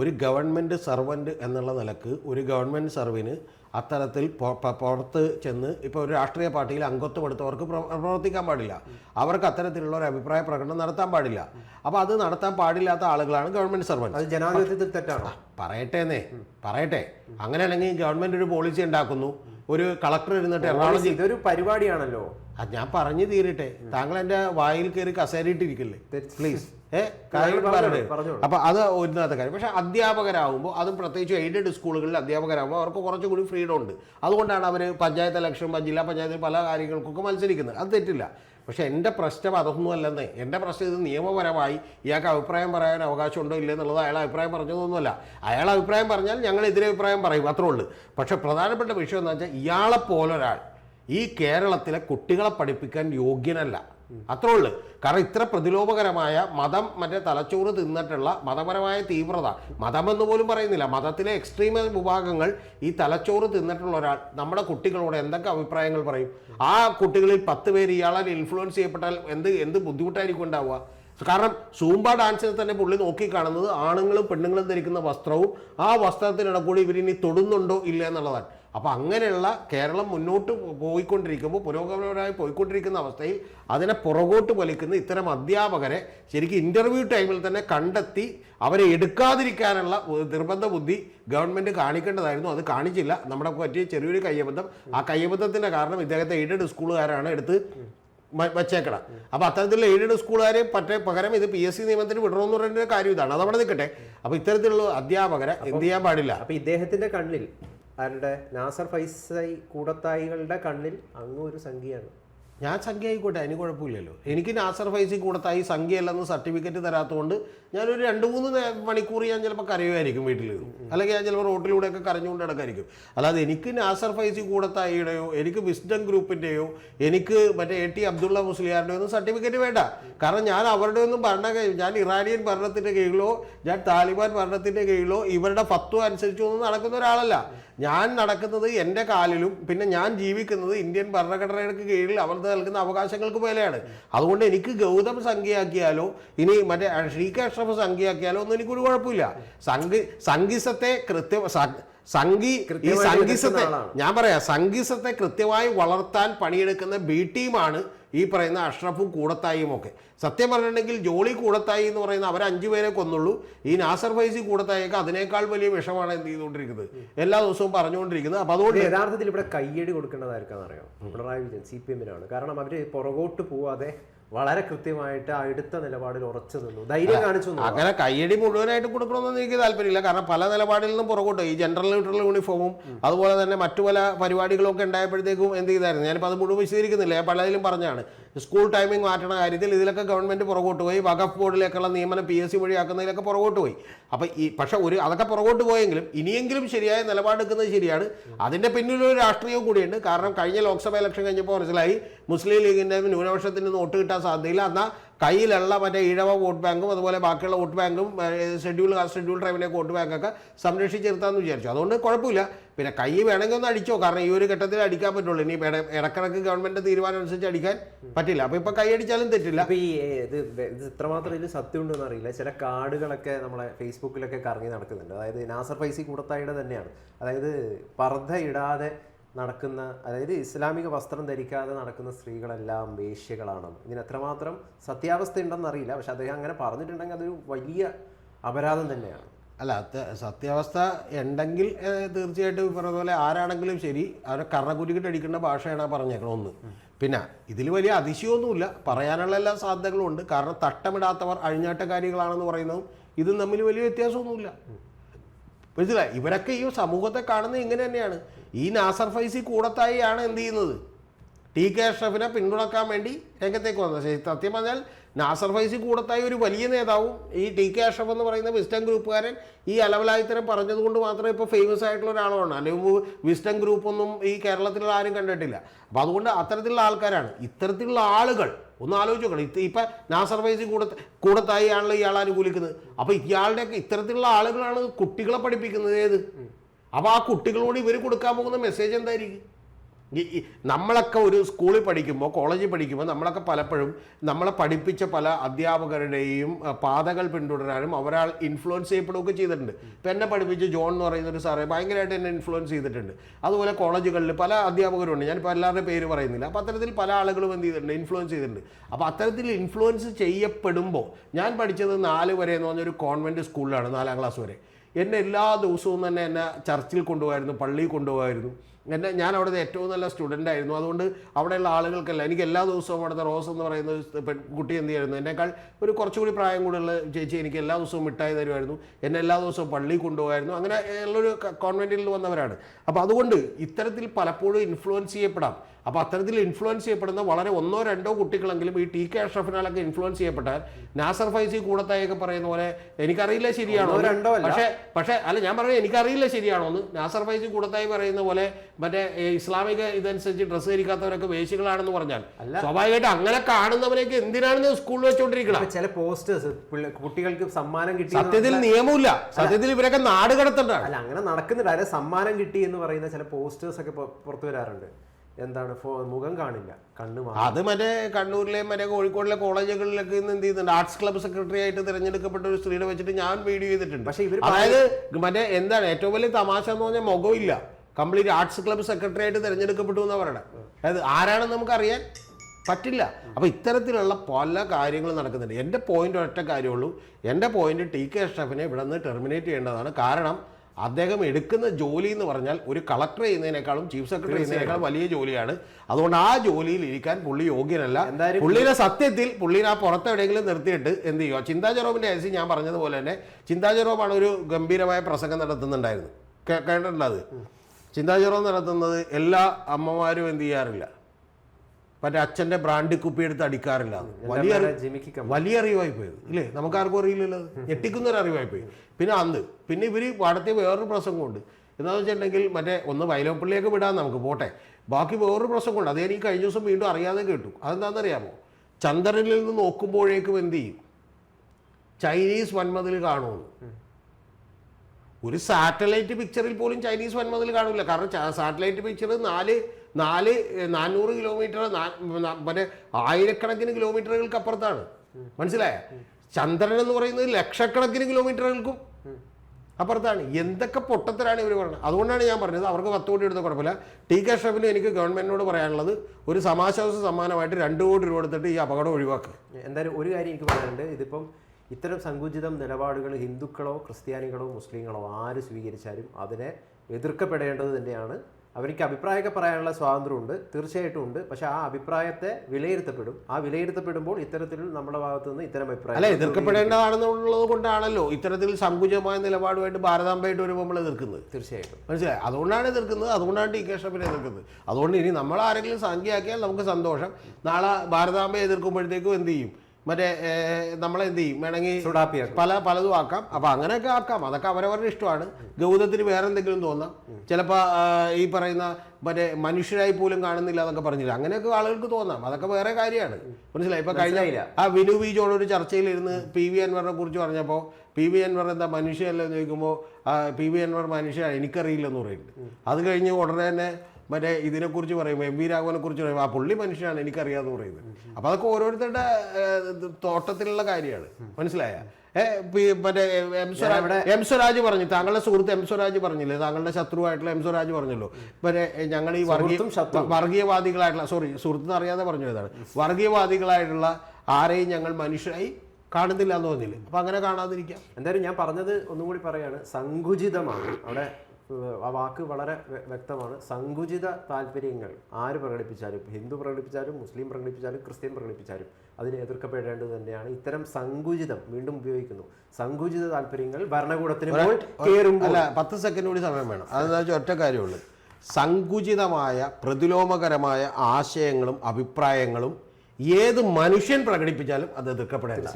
ഒരു ഗവൺമെന്റ് സർവന്റ് എന്നുള്ള നിലയ്ക്ക് ഒരു ഗവൺമെന്റ് സർവിന് അത്തരത്തിൽ പുറത്ത് ചെന്ന് ഇപ്പോൾ ഒരു രാഷ്ട്രീയ പാർട്ടിയിൽ അംഗത്വം എടുത്തവർക്ക് പ്ര- പ്രവർത്തിക്കാൻ പാടില്ല. അവർക്ക് അത്തരത്തിലുള്ള ഒരു അഭിപ്രായ പ്രകടനം നടത്താൻ പാടില്ല. അപ്പോൾ അത് നടത്താൻ പാടില്ലാത്ത ആളുകളാണ് ഗവൺമെന്റ് സർവൻസ്. അത് ജനാധിപത്യത്തിൽ തെറ്റാണോ? പറയട്ടേന്നേ പറയട്ടെ അങ്ങനെയാണെങ്കിൽ ഗവൺമെന്റ് ഒരു പോളിസി ഉണ്ടാക്കുന്നു. ഒരു കളക്ടർ ഇരുന്നിട്ട് എറണാകുളം ഇതൊരു പരിപാടിയാണല്ലോ. അത് ഞാൻ പറഞ്ഞു തീരട്ടെ. താങ്കൾ എന്റെ വായിൽ കയറി കസേരയിട്ടിരിക്കില്ലേ? പ്ലീസ് അപ്പൊ അത് ഒന്നാമത്തെ കാര്യം. പക്ഷെ അധ്യാപകരാകുമ്പോൾ അതും പ്രത്യേകിച്ച് എയ്ഡഡ് സ്കൂളുകളിൽ അധ്യാപകരാകുമ്പോൾ അവർക്ക് കുറച്ചുകൂടി ഫ്രീഡം ഉണ്ട്. അതുകൊണ്ടാണ് അവർ പഞ്ചായത്ത് ഇലക്ഷൻ ജില്ലാ പഞ്ചായത്തിൽ പല കാര്യങ്ങൾക്കൊക്കെ മത്സരിക്കുന്നത്. അത് തെറ്റില്ല. പക്ഷെ എന്റെ പ്രശ്നം അതൊന്നും അല്ലെന്ന്. എന്റെ പ്രശ്നം ഇത് നിയമപരമായി ഇയാൾക്ക് അഭിപ്രായം പറയാൻ അവകാശമുണ്ടോ ഇല്ലേ എന്നുള്ളത് അയാൾ അഭിപ്രായം പറഞ്ഞതൊന്നുമല്ല. അയാൾ അഭിപ്രായം പറഞ്ഞാൽ ഞങ്ങൾ എതിരെ അഭിപ്രായം പറയും അത്രേ ഉള്ളൂ. പക്ഷേ പ്രധാനപ്പെട്ട വിഷയം എന്ന് വെച്ചാൽ ഇയാളെപ്പോലൊരാൾ ഈ കേരളത്തിലെ കുട്ടികളെ പഠിപ്പിക്കാൻ യോഗ്യനല്ല. അത്രേ ഉള്ളൂ. കാരണം ഇത്ര പ്രതിലോഭകരമായ മതം മറ്റേ തലച്ചോറ് തിന്നിട്ടുള്ള മതപരമായ തീവ്രത. മതമെന്ന് പോലും പറയുന്നില്ല. മതത്തിലെ എക്സ്ട്രീമ വിഭാഗങ്ങൾ ഈ തലച്ചോറ് തിന്നിട്ടുള്ള ഒരാൾ നമ്മുടെ കുട്ടികളോട് എന്തൊക്കെ അഭിപ്രായങ്ങൾ പറയും? ആ കുട്ടികളിൽ പത്ത് പേര് ഇയാളാൽ ഇൻഫ്ലുവൻസ് ചെയ്യപ്പെട്ടാൽ എന്ത് എന്ത് ബുദ്ധിമുട്ടായിരിക്കും ഉണ്ടാവുക? കാരണം സൂംബ ഡാൻസിനെ തന്നെ പുള്ളി നോക്കിക്കാണുന്നത് ആണുങ്ങളും പെണ്ണുങ്ങളും ധരിക്കുന്ന വസ്ത്രവും ആ വസ്ത്രത്തിനിടെ കൂടി ഇവരിനി തൊടുന്നുണ്ടോ ഇല്ല എന്നുള്ളതാണ്. അപ്പോൾ അങ്ങനെയുള്ള കേരളം മുന്നോട്ട് പോയിക്കൊണ്ടിരിക്കുമ്പോൾ പുരോഗമനപരമായി പോയിക്കൊണ്ടിരിക്കുന്ന അവസ്ഥയിൽ അതിനെ പുറകോട്ട് വലിക്കുന്ന ഇത്തരം അധ്യാപകരെ ശരിക്കും ഇന്റർവ്യൂ ടൈമിൽ തന്നെ കണ്ടെത്തി അവരെ എടുക്കാതിരിക്കാനുള്ള നിർബന്ധ ബുദ്ധി ഗവൺമെന്റ് കാണിക്കേണ്ടതായിരുന്നു. അത് കാണിച്ചില്ല. നമ്മുടെ പറ്റിയ ചെറിയൊരു കയ്യബദ്ധം ആ കയ്യബദ്ധത്തിന്റെ കാരണം ഇദ്ദേഹത്തെ എയ്ഡഡ് സ്കൂളുകാരാണ് എടുത്ത് വച്ചേക്കണം അപ്പോൾ അത്തരത്തിലുള്ള എയ്ഡഡ് സ്കൂളുകാരെ പറ്റേ പകരം ഇത് പി എസ് സി നിയമത്തിന് വിടണമെന്ന് പറയുന്ന കാര്യം ഇതാണ്. അതവിടെ നിൽക്കട്ടെ. അപ്പോൾ ഇത്തരത്തിലുള്ള അധ്യാപകരെ എന്ത് ചെയ്യാൻ പാടില്ല? അപ്പോൾ ഇദ്ദേഹത്തിന്റെ കണ്ണിൽ ആരുടെ? നാസർ ഫൈസൈ കൂടത്തായികളുടെ കണ്ണിൽ അങ്ങ് ഒരു സംഖ്യയാണ്. ഞാൻ സംഖ്യ ആയിക്കോട്ടെ അതിന് കുഴപ്പമില്ലല്ലോ. എനിക്ക് നാസർ ഫൈസി കൂടത്തായി സംഖ്യയല്ലെന്ന് സർട്ടിഫിക്കറ്റ് തരാത്തതുകൊണ്ട് ഞാനൊരു രണ്ട് മൂന്ന് മണിക്കൂർ ഞാൻ ചിലപ്പോൾ കരയുമായിരിക്കും വീട്ടിൽ അല്ലെങ്കിൽ ഞാൻ ചിലപ്പോൾ റോട്ടിലൂടെയൊക്കെ കരഞ്ഞുകൊണ്ട് നടക്കായിരിക്കും. അല്ലാതെ എനിക്ക് നാസർ ഫൈസി കൂടത്തായിയുടെയോ എനിക്ക് വിസ്ഡം ഗ്രൂപ്പിന്റെയോ എനിക്ക് മറ്റേ എ ടി അബ്ദുള്ള മുസ്ലിയാരുടെയോ ഒന്നും സർട്ടിഫിക്കറ്റ് വേണ്ട. കാരണം ഞാൻ അവരുടെ ഒന്നും ഭരണ ഞാൻ ഇറാനിയൻ ഭരണത്തിന്റെ കീഴിലോ ഞാൻ താലിബാൻ ഭരണത്തിന്റെ കീഴിലോ ഇവരുടെ ഫത്വ അനുസരിച്ചൊന്നും നടക്കുന്ന ഒരാളല്ല. ഞാൻ നടക്കുന്നത് എന്റെ കാലിലും പിന്നെ ഞാൻ ജീവിക്കുന്നത് ഇന്ത്യൻ ഭരണഘടനയ്ക്ക് കീഴിൽ അവർ നൽകുന്ന അവകാശങ്ങൾക്ക് മേലെയാണ്. അതുകൊണ്ട് എനിക്ക് ഗൗതം സംഖ്യയാക്കിയാലോ ഇനി മറ്റേ അഷ്റഫ് സംഖ്യയാക്കിയാലോ ഒന്നും എനിക്കൊരു കുഴപ്പമില്ല. സംഘി സംഗീസത്തെ കൃത്യ സംഘി ഈ സംഘിസത്തെ സംഗീസത്തെ ഞാൻ പറയാം സംഗീസത്തെ കൃത്യമായി വളർത്താൻ പണിയെടുക്കുന്ന ബി ടീമാണ് ഈ പറയുന്ന അഷ്റഫും കൂടത്തായും ഒക്കെ. സത്യം പറഞ്ഞിട്ടുണ്ടെങ്കിൽ ജോളി കൂടത്തായി എന്ന് പറയുന്ന അവർ അഞ്ചു പേരെ കൊന്നുള്ളൂ. ഈ നാസർ ഫൈസി കൂടത്തായൊക്കെ അതിനേക്കാൾ വലിയ വിഷമാണ് എന്ത് ചെയ്തുകൊണ്ടിരിക്കുന്നത്. എല്ലാ ദിവസവും പറഞ്ഞുകൊണ്ടിരിക്കുന്നത്. അപ്പം അതുകൊണ്ട് യഥാർത്ഥത്തിൽ ഇവിടെ കയ്യടി കൊടുക്കേണ്ടതായിരിക്കും അറിയാം. പിണറായി വിജയൻ സി പി എമ്മിനാണ്. കാരണം അവർ പുറകോട്ട് പോവാതെ വളരെ കൃത്യമായിട്ട് ആ എടുത്ത നിലപാടിൽ ഉറച്ചു നിന്നു. ധൈര്യം കാണിച്ചു അങ്ങനെ കയ്യടി മുഴുവനായിട്ട് കൊടുക്കണമെന്ന് എനിക്ക് താല്പര്യമില്ല. കാരണം പല നിലപാടിൽ നിന്നും പുറകോട്ട് ഈ ജനറൽ ന്യൂട്രൽ യൂണിഫോമും അതുപോലെ തന്നെ മറ്റു പല പരിപാടികളൊക്കെ ഉണ്ടായപ്പോഴത്തേക്കും എന്ത് ചെയ്തായിരുന്നു? ഞാനിപ്പോൾ അത് മുഴുവൻ വിശദീകരിക്കുന്നില്ല. ഞാൻ പലതിലും പറഞ്ഞാണ് സ്കൂൾ ടൈമിംഗ് മാറ്റണ കാര്യത്തിൽ ഇതിലൊക്കെ ഗവൺമെന്റ് പുറകോട്ട് പോയി വഖഫ് ബോർഡിലേക്കുള്ള നിയമനം പി എസ് സി വഴിയാക്കുന്നതിലൊക്കെ പുറകോട്ട് പോയി. അപ്പോൾ ഈ പക്ഷേ ഒരു അതൊക്കെ പുറകോട്ട് പോയെങ്കിലും ഇനിയെങ്കിലും ശരിയായ നിലപാടെടുക്കുന്നത് ശരിയാണ്. അതിന്റെ പിന്നിലൊരു രാഷ്ട്രീയവും കൂടിയുണ്ട്. കാരണം കഴിഞ്ഞ ലോക്സഭ ഇലക്ഷൻ കഴിഞ്ഞപ്പോൾ മനസ്സിലായി മുസ്ലിം ലീഗിന്റെ ന്യൂനപക്ഷത്തിന് വോട്ട് കിട്ടാൻ സാധ്യതയില്ല. എന്നാൽ കയ്യിലുള്ള മറ്റേ ഇഴവ വോട്ട് ബാങ്കും അതുപോലെ ബാക്കിയുള്ള വോട്ട് ബാങ്കും ഷെഡ്യൂൾ ഷെഡ്യൂൾ ട്രൈബിലേക്ക് വോട്ട് ബാങ്കൊക്കെ സംരക്ഷിച്ചിരുത്താമെന്ന് വിചാരിച്ചു. അതുകൊണ്ട് കുഴപ്പമില്ല. പിന്നെ കൈ വേണമെങ്കിൽ ഒന്ന് അടിച്ചോ. കാരണം ഈ ഒരു ഘട്ടത്തിൽ അടിക്കാൻ പറ്റുള്ളൂ. ഇനി ഇട- ഇടക്കിടക്ക് ഗവൺമെന്റ് തീരുമാനം അനുസരിച്ച് അടിക്കാൻ പറ്റില്ല. അപ്പൊ ഇപ്പൊ കൈ അടിച്ചാലും തെറ്റില്ല. ഇത് ഇത് ഇത്രമാത്രം ഇതിൽ സത്യം ഉണ്ടെന്ന് അറിയില്ല. ചില കാർഡുകളൊക്കെ നമ്മളെ ഫേസ്ബുക്കിലൊക്കെ കറങ്ങി നടക്കുന്നുണ്ട്. അതായത് നാസർ ഫൈസി കൂടത്തായിയുടെ തന്നെയാണ്. അതായത് പർദ്ധ ഇടാതെ നടക്കുന്ന അതായത് ഇസ്ലാമിക വസ്ത്രം ധരിക്കാതെ നടക്കുന്ന സ്ത്രീകളെല്ലാം വേശ്യകളാണ്. ഇതിന് എത്രമാത്രം സത്യാവസ്ഥ ഉണ്ടെന്ന് അറിയില്ല. പക്ഷെ അദ്ദേഹം അങ്ങനെ പറഞ്ഞിട്ടുണ്ടെങ്കിൽ അതൊരു വലിയ അപരാധം തന്നെയാണ്. അല്ല സത്യാവസ്ഥ ഉണ്ടെങ്കിൽ തീർച്ചയായിട്ടും പറഞ്ഞ പോലെ ആരാണെങ്കിലും ശരി അവരെ കറകുരുക്കിട്ട് അടിക്കേണ്ട ഭാഷയാണ് ആ പറഞ്ഞേക്കണം ഒന്ന്. പിന്നെ ഇതിൽ വലിയ അതിശയമൊന്നുമില്ല. പറയാനുള്ള എല്ലാ സാധ്യതകളും ഉണ്ട് കാരണം തട്ടമിടാത്തവർ അഴിഞ്ഞാട്ടക്കാരികളാണെന്ന് പറയുന്നതും ഇതും തമ്മിൽ വലിയ വ്യത്യാസമൊന്നുമില്ല. മനസ്സിലായി? ഇവരൊക്കെ ഈ സമൂഹത്തെ കാണുന്നത് ഇങ്ങനെ തന്നെയാണ്. ഈ നാസർ ഫൈസി കൂടത്തായി ആണ് എന്ത് ചെയ്യുന്നത്? ടി കെ അഷ്റഫിനെ പിന്തുണക്കാൻ വേണ്ടി രംഗത്തേക്ക് വന്നത്. സത്യം പറഞ്ഞാൽ നാസർ ഫൈസി കൂടത്തായി ഒരു വലിയ നേതാവും ഈ ടി കെ അഷഫ് എന്ന് പറയുന്ന വിസ്റ്റം ഗ്രൂപ്പുകാരൻ ഈ അലവലായിത്തരം പറഞ്ഞതുകൊണ്ട് മാത്രമേ ഇപ്പോൾ ഫേമസ് ആയിട്ടുള്ള ഒരാളാണ്. അല്ലെങ്കിൽ മുമ്പ് വിസ്റ്റം ഗ്രൂപ്പൊന്നും ഈ കേരളത്തിലുള്ള ആരും കണ്ടിട്ടില്ല. അപ്പോൾ അതുകൊണ്ട് അത്തരത്തിലുള്ള ആൾക്കാരാണ്. ഇത്തരത്തിലുള്ള ആളുകൾ ഒന്ന് ആലോചിച്ച് നോക്കണം. ഇപ്പം നാസർ ഫൈസി കൂടത്ത് കൂടത്തായി ആണല്ലോ ഇയാൾ അനുകൂലിക്കുന്നത്. അപ്പോൾ ഇയാളുടെയൊക്കെ ഇത്തരത്തിലുള്ള ആളുകളാണ് കുട്ടികളെ പഠിപ്പിക്കുന്നത്. ഏത്? അപ്പോൾ ആ കുട്ടികളോട് ഇവർ കൊടുക്കാൻ പോകുന്ന മെസ്സേജ് എന്തായിരിക്കും? ഈ നമ്മളൊക്കെ ഒരു സ്കൂളിൽ പഠിക്കുമ്പോൾ കോളേജിൽ പഠിക്കുമ്പോൾ നമ്മളൊക്കെ പലപ്പോഴും നമ്മളെ പഠിപ്പിച്ച പല അധ്യാപകരുടെയും പാതകൾ പിന്തുടരാനും അവരാൾ ഇൻഫ്ലുവൻസ് ചെയ്യപ്പെടുകയൊക്കെ ചെയ്തിട്ടുണ്ട്. ഇപ്പം എന്നെ പഠിപ്പിച്ച ജോൺ എന്ന് പറയുന്ന ഒരു സാറേ ഭയങ്കരമായിട്ട് എന്നെ ഇൻഫ്ലുവൻസ് ചെയ്തിട്ടുണ്ട്. അതുപോലെ കോളേജുകളിൽ പല അധ്യാപകരുണ്ട്. ഞാനിപ്പോൾ എല്ലാവരുടെയും പേര് പറയുന്നില്ല. അപ്പോൾ അത്തരത്തിൽ പല ആളുകളും എന്ത് ചെയ്തിട്ടുണ്ട്? ഇൻഫ്ലുവൻസ് ചെയ്തിട്ടുണ്ട്. അപ്പോൾ അത്തരത്തിൽ ഇൻഫ്ലുവൻസ് ചെയ്യപ്പെടുമ്പോൾ ഞാൻ പഠിച്ചത് നാല് വരെ എന്ന് പറഞ്ഞൊരു കോൺവെന്റ് സ്കൂളിലാണ് നാലാം ക്ലാസ് വരെ. എന്നെ എല്ലാ ദിവസവും തന്നെ എന്നെ ചർച്ചിൽ കൊണ്ടുപോകായിരുന്നു പള്ളിയിൽ കൊണ്ടുപോകായിരുന്നു. എന്നെ ഞാൻ അവിടുത്തെ ഏറ്റവും നല്ല സ്റ്റുഡന്റ് ആയിരുന്നു. അതുകൊണ്ട് അവിടെയുള്ള ആളുകൾക്കല്ല എനിക്ക് എല്ലാ ദിവസവും അവിടുത്തെ റോസ് എന്ന് പറയുന്ന പെൺകുട്ടി എന്ത് ചെയ്യുന്നു എന്നേക്കാൾ ഒരു കുറച്ചുകൂടി പ്രായം കൂടുതലുള്ള ചേച്ചി എനിക്ക് എല്ലാ ദിവസവും മിഠായി തരുമായിരുന്നു. എന്നെ എല്ലാ ദിവസവും പള്ളിയിൽ കൊണ്ടുപോകായിരുന്നു. അങ്ങനെ ഉള്ളൊരു കോൺവെന്റിൽ വന്നവരാണ്. അപ്പോൾ അതുകൊണ്ട് ഇത്തരത്തിൽ പലപ്പോഴും ഇൻഫ്ലുവൻസ് ചെയ്യപ്പെടാം. അപ്പോൾ അത്തരത്തിൽ ഇൻഫ്ലുവൻസ് ചെയ്യപ്പെടുന്ന വളരെ ഒന്നോ രണ്ടോ കുട്ടികളെങ്കിലും ഈ ടി കെ അഷ്റഫിനാലൊക്കെ ഇൻഫ്ലുവൻസ് ചെയ്യപ്പെട്ടാൽ നാസർ ഫൈസി കൂടത്തായൊക്കെ പറയുന്ന പോലെ എനിക്കറിയില്ല ശരിയാണോ രണ്ടോ. പക്ഷേ പക്ഷേ അല്ല ഞാൻ പറയുന്നത് എനിക്കറിയില്ല ശരിയാണോ എന്ന്. നാസർ ഫൈസി കൂടത്തായി പറയുന്ന പോലെ മറ്റേ ഇസ്ലാമിക ഇതനുസരിച്ച് ഡ്രസ്സ് ധരിക്കാത്തവരൊക്കെ വേശികളാണെന്ന് പറഞ്ഞാൽ സ്വാഭാവികമായിട്ട് അങ്ങനെ കാണുന്നവരെയൊക്കെ എന്തിനാണ് സ്കൂളിൽ വെച്ചുകൊണ്ടിരിക്കണം ചില പോസ്റ്റേഴ്സ് കുട്ടികൾക്ക് സമ്മാനം കിട്ടി സത്യത്തിൽ നിയമമില്ല. സത്യത്തിൽ ഇവരൊക്കെ നാട് കടത്തണ്ട അല്ല അങ്ങനെ നടക്കുന്നുണ്ട് അതായത് സമ്മാനം കിട്ടി എന്ന് പറയുന്ന ചില പോസ്റ്റേഴ്സ് ഒക്കെ പുറത്തു വരാറുണ്ട്. എന്താണ് മുഖം കാണില്ല. കണ്ണ് അത് മറ്റേ കണ്ണൂരിലെ മറ്റേ കോഴിക്കോടിലെ കോളേജുകളിലൊക്കെ ഇന്ന് എന്ത് ചെയ്യുന്നുണ്ട്? ആർട്സ് ക്ലബ്ബ് സെക്രട്ടറി ആയിട്ട് തിരഞ്ഞെടുക്കപ്പെട്ട ഒരു സ്ത്രീയെ വെച്ചിട്ട് ഞാൻ വീഡിയോ ചെയ്തിട്ടുണ്ട്. പക്ഷേ ഇവർ അതായത് മറ്റേ എന്താണ് ഏറ്റവും വലിയ തമാശ എന്ന് പറഞ്ഞാൽ മുഖമില്ല. കംപ്ലീറ്റ് ആർട്സ് ക്ലബ്ബ് സെക്രട്ടറി ആയിട്ട് തിരഞ്ഞെടുക്കപ്പെട്ടു എന്നാണ് പറയണത് അതായത് ആരാണെന്ന് നമുക്കറിയാൻ പറ്റില്ല. അപ്പോൾ ഇത്തരത്തിലുള്ള പല കാര്യങ്ങളും നടക്കുന്നുണ്ട്. എന്റെ പോയിന്റ് ഒറ്റ കാര്യമുള്ളൂ എന്റെ പോയിന്റ് ടി കെ അഷ്റഫിനെ ഇവിടെ നിന്ന് ടെർമിനേറ്റ് ചെയ്യേണ്ടതാണ്. കാരണം അദ്ദേഹം എടുക്കുന്ന ജോലി എന്ന് പറഞ്ഞാൽ ഒരു കളക്ടർ ചെയ്യുന്നതിനേക്കാളും ചീഫ് സെക്രട്ടറി ചെയ്യുന്നതിനേക്കാളും വലിയ ജോലിയാണ്. അതുകൊണ്ട് ആ ജോലിയിൽ ഇരിക്കാൻ പുള്ളി യോഗ്യനല്ല. പുള്ളിയുടെ സത്യത്തിൽ പുള്ളിനെ ആ പുറത്ത് എവിടെയെങ്കിലും നിർത്തിയിട്ട് എന്ത് ചെയ്യുക ചിന്താ ജെറോമിന്റെ കേസിൽ ഞാൻ പറഞ്ഞതുപോലെ തന്നെ ചിന്താ ജെറോബാണ് ഒരു ഗംഭീരമായ പ്രസംഗം നടത്തുന്നുണ്ടായിരുന്നു. കേട്ടിട്ടുണ്ടോ അത്? ചിന്താ ജെറോബ് നടത്തുന്നത് എല്ലാ അമ്മമാരും എന്ത് ചെയ്യാറില്ല. മറ്റേ അച്ഛന്റെ ബ്രാൻഡ് കുപ്പി എടുത്ത് അടിക്കാറില്ല വലിയ. വലിയ അറിവായി പോയത് ഇല്ലേ? നമുക്ക് ആർക്കും അറിയില്ലല്ലോ. ഞെട്ടിക്കുന്ന ഒരു അറിവായി പോയി പിന്നെ അന്ന്. പിന്നെ ഇവർ പാടത്തെ വേറൊരു പ്രസംഗമുണ്ട്. എന്താണെന്ന് വെച്ചിട്ടുണ്ടെങ്കിൽ മറ്റേ ഒന്ന് വയലോപ്പള്ളിയൊക്കെ വിടാൻ നമുക്ക് പോട്ടെ. ബാക്കി വേറൊരു പ്രസംഗമുണ്ട്. അത് എനിക്ക് കഴിഞ്ഞ ദിവസം വീണ്ടും അറിയാതെ കേട്ടു. അതെന്താണെന്നറിയാമോ? ചന്ദ്രനിൽ നിന്ന് നോക്കുമ്പോഴേക്കും എന്ത് ചെയ്യും? ചൈനീസ് വൻമതിൽ കാണുമെന്ന്. ഒരു സാറ്റലൈറ്റ് പിക്ചറിൽ പോലും ചൈനീസ് വൻമതിൽ കാണില്ല. കാരണം സാറ്റലൈറ്റ് പിക്ചർ നാല് നാല് നാനൂറ് കിലോമീറ്റർ മറ്റേ ആയിരക്കണക്കിന് കിലോമീറ്ററുകൾക്ക് അപ്പുറത്താണ്. മനസ്സിലായ? ചന്ദ്രൻ എന്ന് പറയുന്നത് ലക്ഷക്കണക്കിന് കിലോമീറ്ററുകൾക്കും അപ്പുറത്താണ്. എന്തൊക്കെ പൊട്ടത്തരാണ് ഇവർ പറയുന്നത് അതുകൊണ്ടാണ് ഞാൻ പറഞ്ഞത്. അവർക്ക് പത്ത് കോടി എടുത്ത കുഴപ്പമില്ല. ടി കെ ഷെഫിന് എനിക്ക് ഗവൺമെന്റിനോട് പറയാനുള്ളത് ഒരു സമാശ്വാസ സമ്മാനമായിട്ട് രണ്ട് കോടി രൂപ എടുത്തിട്ട് ഈ അപകടം ഒഴിവാക്കുക എന്തായാലും ഒരു കാര്യം എനിക്ക് പറയാനുണ്ട്. ഇതിപ്പം ഇത്തരം സങ്കുചിതം നിലപാടുകൾ ഹിന്ദുക്കളോ ക്രിസ്ത്യാനികളോ മുസ്ലിങ്ങളോ ആര് സ്വീകരിച്ചാലും അതിനെ എതിർക്കപ്പെടേണ്ടത് തന്നെയാണ് അവർക്ക് അഭിപ്രായമൊക്കെ പറയാനുള്ള സ്വാതന്ത്ര്യമുണ്ട്. തീർച്ചയായിട്ടും ഉണ്ട്. പക്ഷേ ആ അഭിപ്രായത്തെ വിലയിരുത്തപ്പെടും. ആ വിലയിരുത്തപ്പെടുമ്പോൾ ഇത്തരത്തിൽ നമ്മുടെ ഭാഗത്തു നിന്ന് ഇത്തരം അല്ല അല്ലെ എതിർക്കപ്പെടേണ്ടതാണെന്നുള്ളത് കൊണ്ടാണല്ലോ ഇത്തരത്തിൽ സങ്കുചമായ നിലപാടുമായിട്ട് ഭാരതാംബയായിട്ട് വരുമ്പോൾ നമ്മൾ എതിർക്കുന്നത്. തീർച്ചയായിട്ടും. മനസ്സിലായി? അതുകൊണ്ടാണ് എതിർക്കുന്നത്. അതുകൊണ്ടാണ് ടി കെ ഷപ്പിനെ എതിർക്കുന്നത്. അതുകൊണ്ട് ഇനി നമ്മൾ ആരെങ്കിലും സംഖ്യയാക്കിയാൽ നമുക്ക് സന്തോഷം. നാളെ ഭാരതാംബയെ എതിർക്കുമ്പോഴത്തേക്കും എന്ത് ചെയ്യും? മറ്റേ നമ്മളെന്ത് ചെയ്യും? വേണമെങ്കിൽ പല പലതും ആക്കാം. അപ്പം അങ്ങനെയൊക്കെ ആക്കാം. അതൊക്കെ അവരവരുടെ ഇഷ്ടമാണ്. ഗൗതത്തിന് വേറെ എന്തെങ്കിലും തോന്നാം. ചിലപ്പോൾ ഈ പറയുന്ന മറ്റേ മനുഷ്യരായി പോലും കാണുന്നില്ല എന്നൊക്കെ പറഞ്ഞില്ല? അങ്ങനെയൊക്കെ ആളുകൾക്ക് തോന്നാം. അതൊക്കെ വേറെ കാര്യമാണ്. മനസ്സിലായി? ഇപ്പൊ കഴിഞ്ഞ. ആ വിനു വി ജോൺ ഒരു ചർച്ചയിലിരുന്ന് പി വി അൻവറിനെ കുറിച്ച് പറഞ്ഞപ്പോൾ പി വി അൻവർ എന്താ മനുഷ്യല്ല എന്ന് ചോദിക്കുമ്പോൾ പി വി അൻവർ മനുഷ്യ എനിക്കറിയില്ലെന്ന് പറയുന്നുണ്ട്. അത് കഴിഞ്ഞ് ഉടനെ തന്നെ മറ്റേ ഇതിനെക്കുറിച്ച് പറയുമ്പോൾ എം വി രാഘവനെ കുറിച്ച് പറയുമ്പോൾ ആ പുള്ളി മനുഷ്യനാണ് എനിക്കറിയാമെന്ന് പറയുന്നത്. അപ്പോൾ അതൊക്കെ ഓരോരുത്തരുടെ തോട്ടത്തിലുള്ള കാര്യമാണ്. മനസ്സിലായ? മറ്റേ എം സ്വരാജ് എം സ്വരാജ് പറഞ്ഞു. താങ്കളുടെ സുഹൃത്ത് എം സ്വരാജ് പറഞ്ഞില്ലേ? താങ്കളുടെ ശത്രുവായിട്ടുള്ള എം സ്വരാജ് പറഞ്ഞല്ലോ. മറ്റേ ഞങ്ങൾ ഈ വർഗീയ. വർഗീയവാദികളായിട്ടുള്ള സോറി സുഹൃത്ത് അറിയാതെ പറഞ്ഞു ഇതാണ്. വർഗീയവാദികളായിട്ടുള്ള ആരെയും ഞങ്ങൾ മനുഷ്യരായി കാണുന്നില്ല എന്ന് തോന്നില്ല അപ്പൊ അങ്ങനെ കാണാതിരിക്കാം. എന്തായാലും ഞാൻ പറഞ്ഞത് ഒന്നും കൂടി പറയാണ് സങ്കുചിതമാണ്. അവിടെ ആ വാക്ക് വളരെ വ്യക്തമാണ്. സങ്കുചിത താല്പര്യങ്ങൾ ആര് പ്രകടിപ്പിച്ചാലും ഹിന്ദു പ്രകടിപ്പിച്ചാലും മുസ്ലിം പ്രകടിപ്പിച്ചാലും ക്രിസ്ത്യൻ പ്രകടിപ്പിച്ചാലും അതിനെ എതിർക്കപ്പെടേണ്ടത് തന്നെയാണ്. ഇത്തരം സങ്കുചിതം വീണ്ടും ഉപയോഗിക്കുന്നു. സങ്കുചിത താല്പര്യങ്ങൾ ഭരണകൂടത്തിന് അല്ല പത്ത് സെക്കൻഡ് കൂടി സമയം വേണം. അതെന്താ വെച്ചാൽ ഒറ്റ കാര്യമുള്ളൂ. സങ്കുചിതമായ പ്രതിലോമകരമായ ആശയങ്ങളും അഭിപ്രായങ്ങളും ഏത് മനുഷ്യൻ പ്രകടിപ്പിച്ചാലും അത് എതിർക്കപ്പെടേണ്ട.